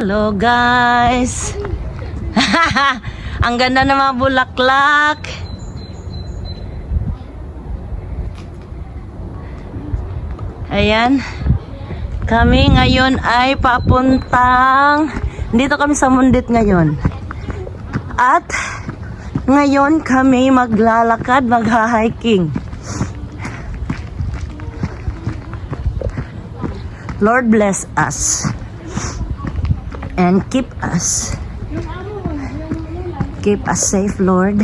Hello guys! Ang ganda ng mga bulaklak! Ayan. Kami ngayon ay papuntang... Dito kami sa Mundit ngayon. At ngayon kami maglalakad, magha-hiking. Lord bless us and keep us. Keep us safe, Lord.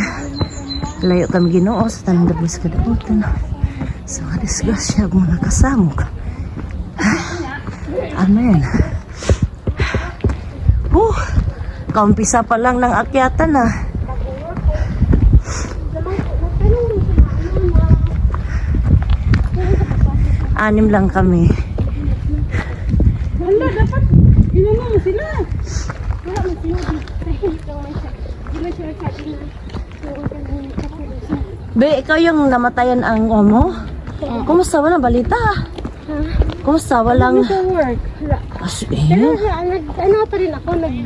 Layo kami ginoo sa tanang dabis ka daotan. Sa mga disgrasya, mga kasamo ka. Amen. Uh, kaumpisa pa lang ng akyatan ah. Anim lang kami. Wala, dapat inano mo sila. Wala mo sila. Be, ikaw yung namatayan ang amo? Kumusta? Walang balita. Ha? Kumusta? Walang... Sa work. Wala. As Pero in? sa, nag, ano pa rin ako, nag...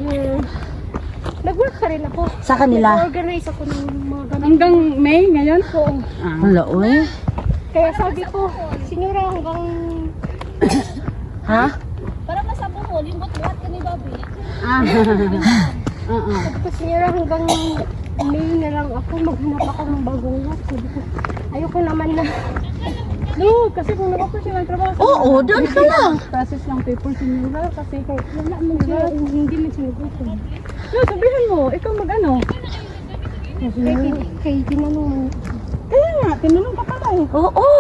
Nag-work pa rin ako. Sa kanila? Nag-organize ako ng mga ganun. Hanggang May ngayon po. Wala, uy. Kaya sabi ko, sinyora hanggang... Ha? Para masabo mo, limbot-libat ka ni Bobby. Sabi ko, sinyora hanggang May na lang ako, maghanap ako ng bagong work. Ayoko naman na... No, kasi kung nag-offer siya ng trabaho Oo, doon ka lang. process ng paper sinura kasi kahit wala man siya, hindi siya nag-offer. No, sabihin mo, ikaw mag-ano? Kay, kay tinanong mo. Kaya nga, tinanong ka pala eh. Oo.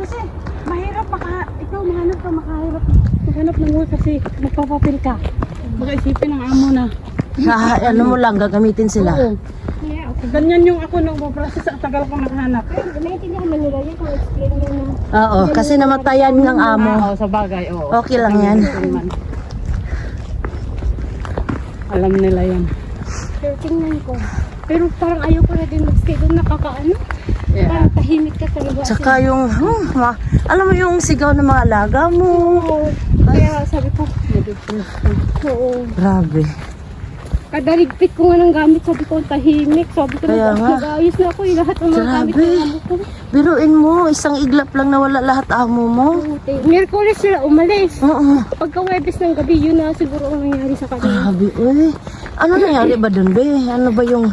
Kasi mahirap maka, ikaw mahanap ka, makahirap maghanap ng work kasi magpapapil ka. Baka isipin ng amo na. Sa, ano mo lang, gagamitin sila. Oo. Yeah, okay. Ganyan yung ako nung process at tagal ko nakahanap. Naintindihan man nila yun kung explain mo na. Oo, kasi namatayan ng amo. Oo, sa bagay, oo. Okay lang yan. Alam nila yan. Pero tingnan ko. Pero parang ayaw ko na din mag-stay doon nakakaano. Parang tahimik ka talaga. Tsaka yung, hmm, ma- alam mo yung sigaw ng mga alaga mo. Oo. Kaya sabi ko, oo. Grabe. Kada ligpit ko nga ng gamit, sabi ko, tahimik. Sabi ko, Kaya nga. nag-ayos na ako. eh, Lahat ng mga gamit Grabe. ng amo ko. Biruin mo, isang iglap lang nawala lahat amo mo. Miyerkules sila umalis. Oo. Pagka Webes ng gabi, yun na siguro ang nangyari sa kanila. Grabe, uy. Ano nangyari ba dun, be? Ano ba yung...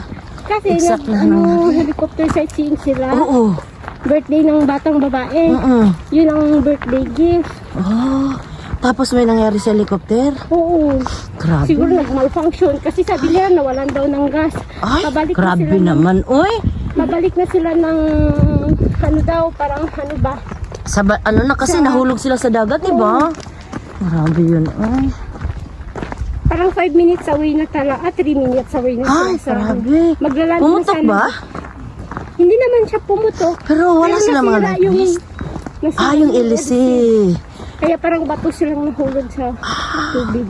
Kasi Exact nag, na ano, helicopter sightseeing sila. Oo. Birthday ng batang babae. Oo. Yun ang birthday gift. Oh. Tapos may nangyari sa helicopter. Oo. Grabe. Siguro nag-malfunction kasi sabi nila nawalan daw ng gas. Ay, Pabalik na grabe sila ng- naman. Uy, Mabalik na sila ng ano daw, parang ano ba? sa ano na kasi nahulog sila sa dagat, di ba? Grabe yun. Ay, Parang 5 minutes away na tala. Ah, 3 minutes away na ay sa... grabe. Maglaland na Pumutok sana. ba? Hindi naman siya pumutok. Pero wala Pero sila mga yung, Ah, yung ilisi. Kaya parang bato silang nahulog sa tubig.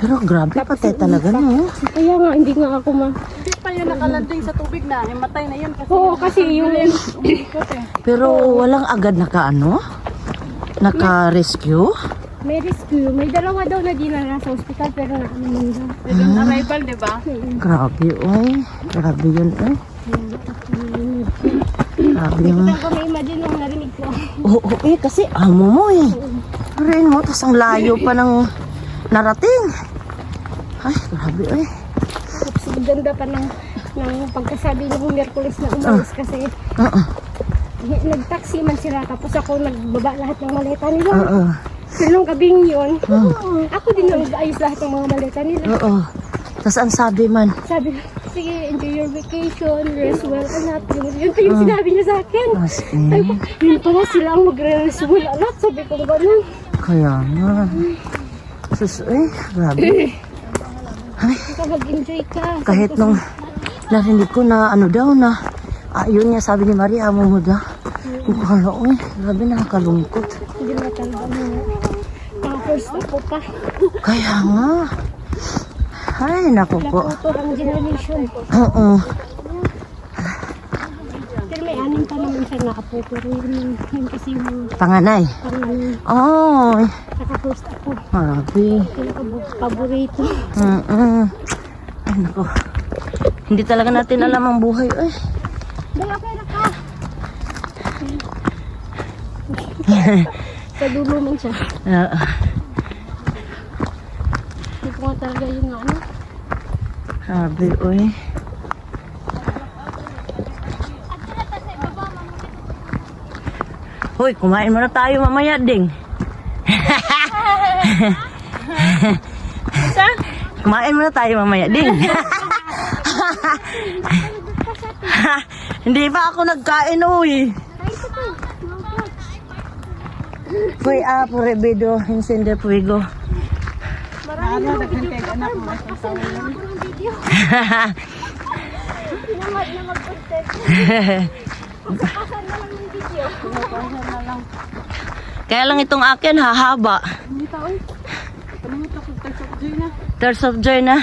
Pero grabe Tapos patay yung talaga, no? Kaya nga, hindi nga ako ma... Hindi pa yun nakalanding sa tubig na. Eh, matay na yun kasi. Oo, kasi yung... Pero walang agad naka ano? Naka-rescue? May rescue. May dalawa daw na dinala sa ospital pero naano daw. Yung arrival, di ba? Grabe, uy. Grabe yun, uy. Grabe yung... Saan ko may imagine nung narinig ko. Oo, eh, kasi amo mo eh. Rin mo, tapos ang layo pa ng narating. Ay, grabe eh. Tapos ang ganda pa ng, ng pagkasabi ng Merkulis na umalis kasi Oo, hi- nag-taxi man sila tapos ako nagbaba lahat ng maleta nila. oo, Pero nung gabing yun, ako din nag-ayos lahat ng mga maleta nila. oo. Tapos ang sabi man, Sabi, sige, enjoy your vacation, rest well, anak. Yun, yun pa yung sinabi niya sa akin. Sabi in, ko, yun pala sila ang magre-rest well, anak. Sabi ko, ganun. kaya nga. Sus, eh, grabe. Ikaw mag-enjoy ka. Kahit nung narinig ko na ano daw na, ah, yun nga sabi ni Maria, amo mo daw. Yung kala, uy, grabe nakakalungkot. Hindi mo talaga mo. First ako pa. Kaya nga. Ay, naku po. Nakuto ang generation. Oo. Pero may anim pa naman siya nakapo. Pero yun, kasi yung Panganay. pangalan. Oh, Naka-first ako ko. Grabe. Pinaka-paborito. Mm-mm. Ay, nako. Hindi talaga natin alam ang buhay. Ay. Dala pera ka. Sa dulo man siya. Ah, Hindi ko nga talaga yung ano. Grabe, uy. Hoy, kumain muna tayo mamaya, ding. kumain muna tayo mamaya, ding. Hindi pa ako nagkain, uy. Uy, ah, prohibido, encender fuego. Ano, daghan kay anak mo. Pinamad na mag-posted. Kasan na lang video. Kaya lang itong akin, hahaba. Hindi tao. Panungot ako sa kuya na. Tears of joy na.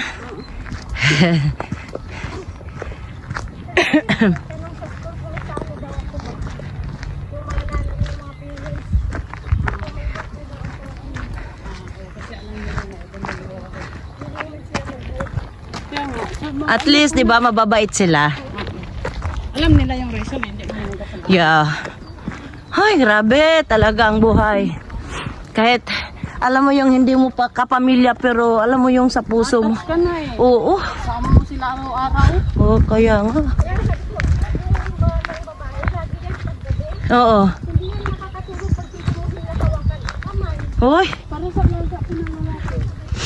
Kaya nga, sa- ma- At least, di ba, mababait sila. alam nila yung reason, hindi mo. Yeah. Ay, grabe talaga ang buhay. Kahit, alam mo yung hindi mo pa kapamilya, pero alam mo yung sa puso mo. Ka na eh. Oo, Sama mo sila araw-araw. oo, kaya nga. Oo. Hoy, Para sa mga pinangalaki.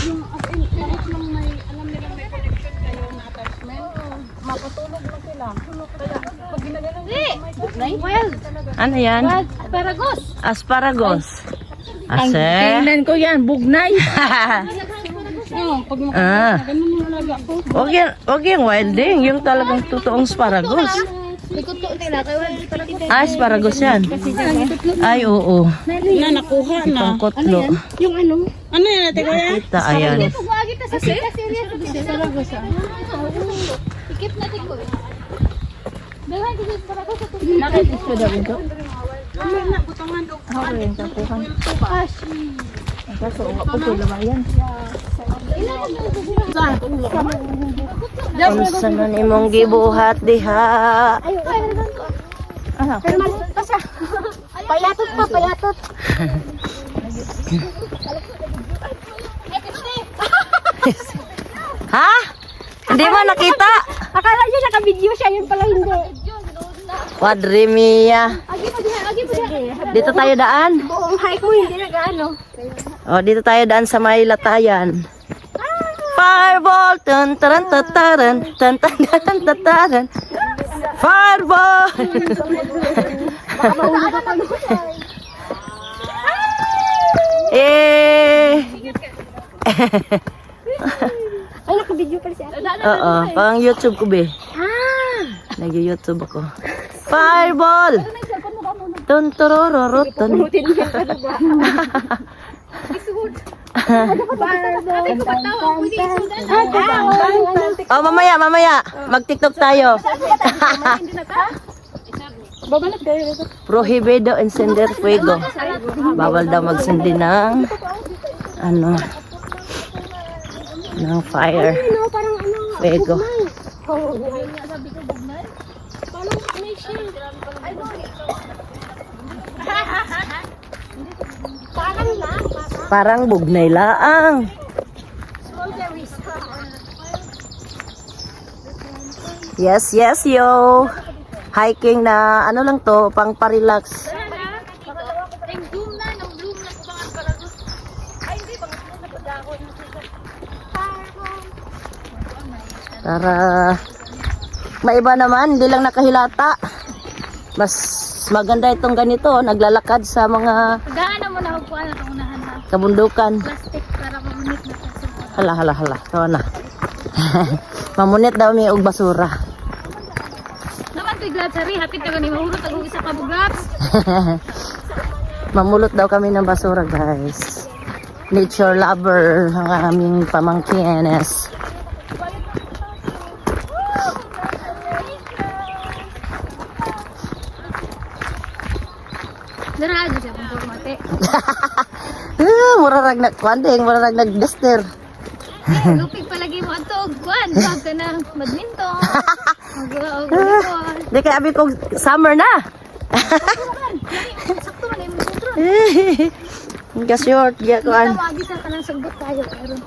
Yung as in, kahit lang may, alam nila may connection kayo na attachment. Mapatulog na sila. Kaya, pag ginagalan mo kamay ko, Well, ano yan? asparagus. Asparagus. Ase? ko yan, bugnay. Oo, pag ah. ganun yung alaga ko. Huwag yan, huwag wilding. Yung talagang totoong asparagus. Ah, asparagus yan. Ay, oo. Na, nakuha na. Itong kotlo. Yung ano? Ano yan, ate kuya? Kita, ayan. Asparagus Ikip natin ko eh. Dahil ko sa asparagus sa tubig. Nakita siya daw ito. Ano na, butangan ko. Unsa na nimong gibuhat diha? Ano? Pero malusot pa siya. Payatot pa, payatot. Ha? Hindi mo nakita? Akala niya naka-video siya, yun pala hindi. Quadrimia. Agi mo diha, agi mo diha. Dito tayo daan. Buong hike mo hindi nag-ano. Oh, dito tayo daan sa may latayan. Fireball! Tan taran tataran. Tan tan tan tataran. Fireball! eh! Ay, naka-video pala siya. Oo, pang YouTube ko be. Ah! Nag-YouTube ako. Fireball! Tun turururut tun. Oh, mamaya, mamaya. Mag-tiktok tayo. Babalik kayo. Prohibido encender fuego. Bawal daw magsindi ng ano ng fire. Ano, parang ano. Fuego. Parang may shield. Ay, Parang lang. Parang bugnay laang. Yes, yes, yo. Hiking na ano lang to, pang parelax. Yung bloom na, nung bloom na sa mga paragus. Ay, hindi, pang bloom na pagdahon. Para maiba naman, hindi lang nakahilata. Mas maganda itong ganito, naglalakad sa mga Pagdaan mo na magpuan na unahan na. kabundukan. Plastic para mamunit na sa support. Hala, hala, hala. Ito na. Mamunit daw may og basura. Naman ko'y glad sari, hapit ka gani mahurot ang isa ka. Mamulot daw kami ng basura, guys. Nature lover ang aming pamangkienes. Dara, di siya kung mate. Rag nagkwanding, mura rag nagduster. Lupig palagi mo og kuan, ka na badminton. Mag og volleyball. Di kaya abi kong summer na. Sakto man imong sutro. Ka short, Kita kuan. mo agi sa kanang sagot tayo aron.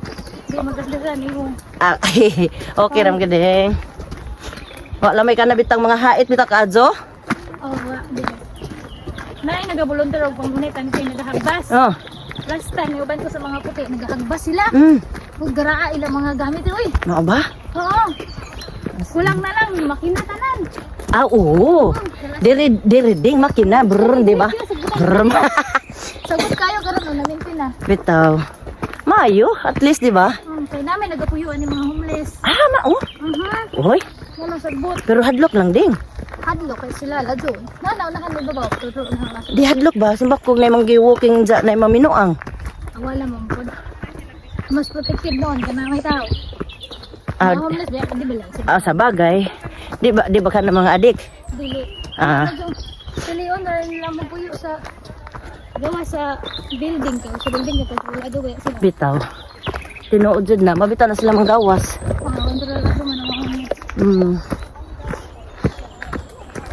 Di magasdagan imo. Ah, okay ram gede. Wala may ka bitang mga hait bita kadzo. Oh, wa. di. Nay nagabolunteer og pamunitan kay nagahagbas. Oh. Last time uban ko sa mga puti nagahagbas sila. Mm. Ug garaa ilang mga gamit oy. Mao ba? Oo. Kulang na lang makina tanan. Ah, oo. Diri diri ding makina, brr, di ba? Brr. Sagot kayo karon no naminti na. Bitaw. Mayo, at least di ba? Um, kay namin nagapuyuan ni mga homeless. Ah, mao. Mhm. Oy, Wala sagbot. pero hadlok lang ding. Hadlo kay sila la doon. Nanaw na kanil babaw. Tuturo na lang. Di hadlok ba? Simbak kog na imong giwalking ja na imong minuang. Wala mo po. Mas protected noon kana may tao. Ah, homeless di di sila. ah, sa bagay. Di ba di ba ka na mga adik? Dili. Ah, Silion na rin lang mo puyo sa gawa sa building ka. Sa building ka wala do sila. bitaw. Tinuod jud na, mabitaw na sila mga gawas. Mga kontrol ako man ang mga homeless. Hmm.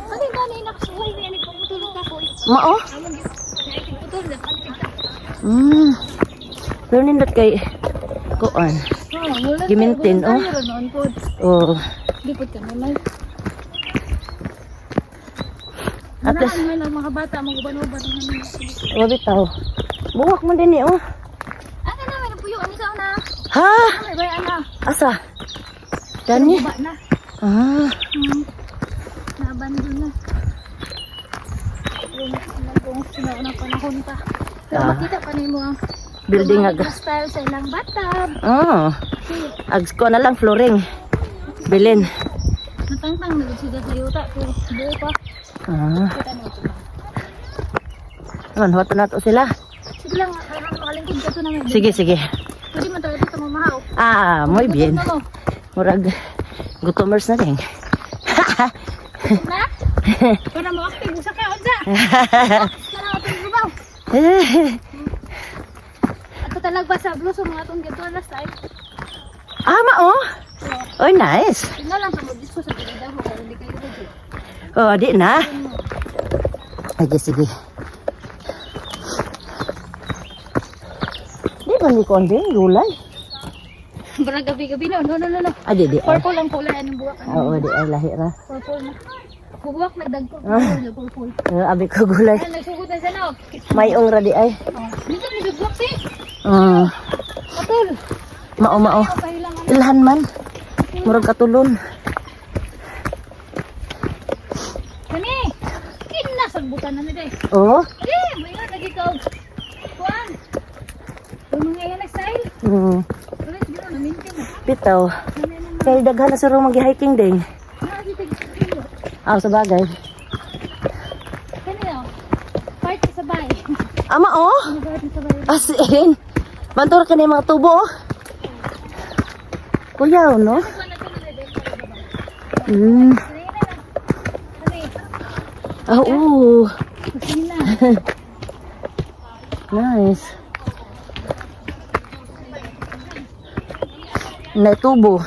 Kasi gani nakasuhay ni ani pagputulog ka ko. Mao? Hmm. Pero nindot kay kuan. Oh. Gimintin, oh. Oh. Lipot ka naman. At least- lang mga bata, mga uban-uban namin. Mabitaw. Buwak mo din eh, oh. Ano na, may napuyuan ni na. Ha? May bayan na. Asa? Dani? Ah. Hmm. Naabandon na. Yung nagong sinauna panahon pa. Pero Ah. makita pa ni mo ang Building aga. style sa ilang bathtub. Oh. Ags ko na lang flooring. Bilin. Natangtang na sila sa yuta. Pero buo pa. Ah. Ano, wato na to sila. Sige lang, kailangan makalingkod ka na may Sige, sige. Pwede man talaga ito mamahaw. Ah, muy bien. Ano? Murag gutomers na din. Na? Para mo active, usa ka, Ato talagba sa blues mga atong gito last time. ah, mao. Oy, nice. Tingnan lang sa mo disco sa pinadaw mo kung hindi kayo dito. Oh, di na. Sige, sige. Di ba ni konding gulay? Barang gabi-gabi no, no, no, no, no. Ah, di, di. ay. Purple lang kulay anong buwak. Oo, di ay lahi ra. Purple na. Buwak nagdagko. Purple, purple. Uh, abi ko gulay. Ay, nagsugod na siya no. May ong ra di ay. Oh, Dito ni buwak si. Ah, Atul. mao mao. Pahilangan. Ilhan man. Murag katulon. Kani. Kinasagbutan na ni day. Oh. Eh, may nga lagi ka. Kuan. Mga yan style. Mm. Na na. Bitaw. Nanay naman. Kay daghan na sa rong mag-hiking din. Ah. Ah, sa bagay. Kani no. Party sa bay. Ama oh. Ano party sa bay? As in. Bantor ka na yung mga tubo oh. Kuya, no? Mm. Ah, oo. Nice. Naitubo.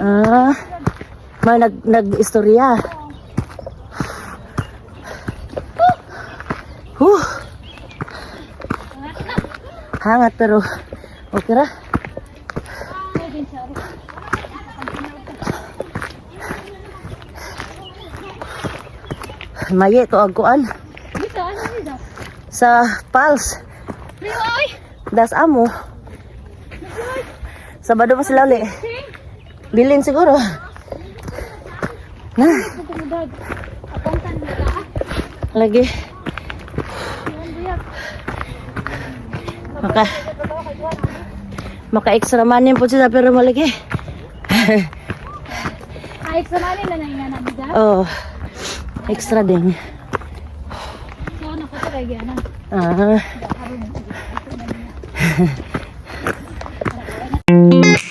Ah, may nag nag-istorya. Huh. Hangat pero okay ra. Maye to agkuan sa pals. Das amo. Sabado pa sila uli. Bilin siguro. Na, lagi. Maka maka extra money po sila pero malagi. Kahit sa mali na nang nga biga. Oh. Extra din. So, ano ko sa kaya na. Ah. Harun.